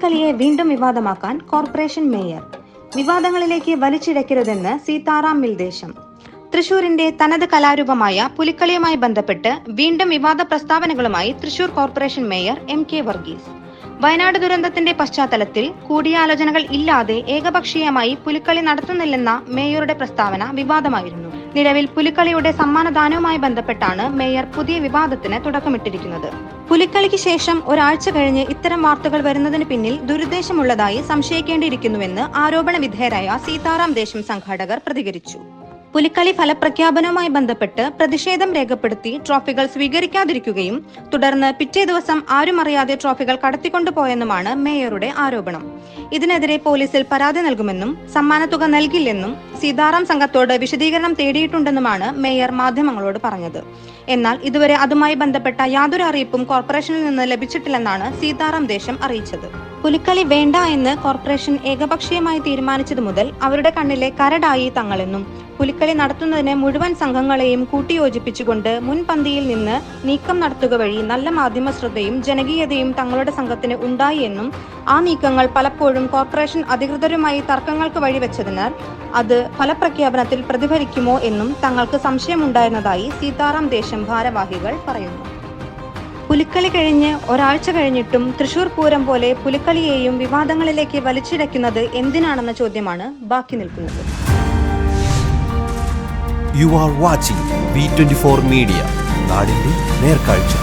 പുലിക്കളിയെ വീണ്ടും വിവാദമാക്കാൻ corporation mayor. വിവാദങ്ങളിലേക്ക് വലിച്ചിഴക്കരുതെന്ന് സീതാറാം മിൽദേശം. തൃശൂരിന്റെ തനത് കലാരൂപമായ പുലിക്കളിയുമായി ബന്ധപ്പെട്ട് വീണ്ടും വിവാദ പ്രസ്താവനകളുമായി Thrissur corporation mayor M K Varghese. Wayanad ദുരന്തത്തിന്റെ പശ്ചാത്തലത്തിൽ കൂടിയാലോചനകൾ ഇല്ലാതെ ഏകപക്ഷീയമായി പുലിക്കളി നടത്തുന്നില്ലെന്ന മേയറുടെ പ്രസ്താവന വിവാദമായിരുന്നു. നിലവിൽ പുലിക്കളിയുടെ സമ്മാനദാനവുമായി ബന്ധപ്പെട്ടാണ് മേയർ പുതിയ വിവാദത്തിന് തുടക്കമിട്ടിരിക്കുന്നത്. പുലിക്കളിക്ക് ശേഷം ഒരാഴ്ച കഴിഞ്ഞ് ഇത്തരം വാർത്തകൾ വരുന്നതിന് പിന്നിൽ ദുരുദ്ദേശമുള്ളതായി സംശയിക്കേണ്ടിയിരിക്കുന്നുവെന്ന് ആരോപണ വിധേയരായ സീതാറാം ദേശം സംഘാടകർ പ്രതികരിച്ചു. പുലിക്കളി ഫലപ്രഖ്യാപനവുമായി ബന്ധപ്പെട്ട് പ്രതിഷേധം രേഖപ്പെടുത്തി ട്രോഫികൾ സ്വീകരിക്കാതിരിക്കുകയും തുടർന്ന് പിറ്റേ ദിവസം ആരും അറിയാതെ ട്രോഫികൾ കടത്തിക്കൊണ്ടുപോയെന്നുമാണ് മേയറുടെ ആരോപണം. ഇതിനെതിരെ പോലീസിൽ പരാതി നൽകുമെന്നും സമ്മാനത്തുക നൽകില്ലെന്നും സീതാറാം സംഘത്തോട് വിശദീകരണം തേടിയിട്ടുണ്ടെന്നുമാണ് മേയർ മാധ്യമങ്ങളോട് പറഞ്ഞത്. എന്നാൽ ഇതുവരെ അതുമായി ബന്ധപ്പെട്ട യാതൊരു അറിയിപ്പും കോർപ്പറേഷനിൽ നിന്ന് ലഭിച്ചിട്ടില്ലെന്നാണ് സീതാറാം ദേശം അറിയിച്ചത്. പുലിക്കളി വേണ്ട എന്ന് കോർപ്പറേഷൻ ഏകപക്ഷീയമായി തീരുമാനിച്ചതു മുതൽ അവരുടെ കണ്ണിലെ കരടായി തങ്ങളെന്നും പുലിക്കളി നടത്തുന്നതിന് മുഴുവൻ സംഘങ്ങളെയും കൂട്ടിയോജിപ്പിച്ചുകൊണ്ട് മുൻപന്തിയിൽ നിന്ന് നീക്കം നടത്തുക വഴി നല്ല മാധ്യമ ശ്രദ്ധയും ജനകീയതയും തങ്ങളുടെ സംഘത്തിന് ഉണ്ടായി എന്നും ആ നീക്കങ്ങൾ പലപ്പോഴും കോർപ്പറേഷൻ അധികൃതരുമായി തർക്കങ്ങൾക്ക് വഴിവെച്ചതിനാൽ അത് ഫലപ്രഖ്യാപനത്തിൽ പ്രതിഫലിക്കുമോ എന്നും തങ്ങൾക്ക് സംശയമുണ്ടായിരുന്നതായി സീതാറാം ദേശം ഭാരവാഹികൾ പറയുന്നു. പുലിക്കളി കഴിഞ്ഞ് ഒരാഴ്ച കഴിഞ്ഞിട്ടും തൃശൂർ പൂരം പോലെ പുലിക്കളിയെയും വിവാദങ്ങളിലേക്ക് വലിച്ചിഴക്കുന്നത് എന്തിനാണെന്ന ചോദ്യമാണ് ബാക്കി നിൽക്കുന്നത്. You are watching V twenty four media നാടിന്റെ നേർക്കാഴ്ച.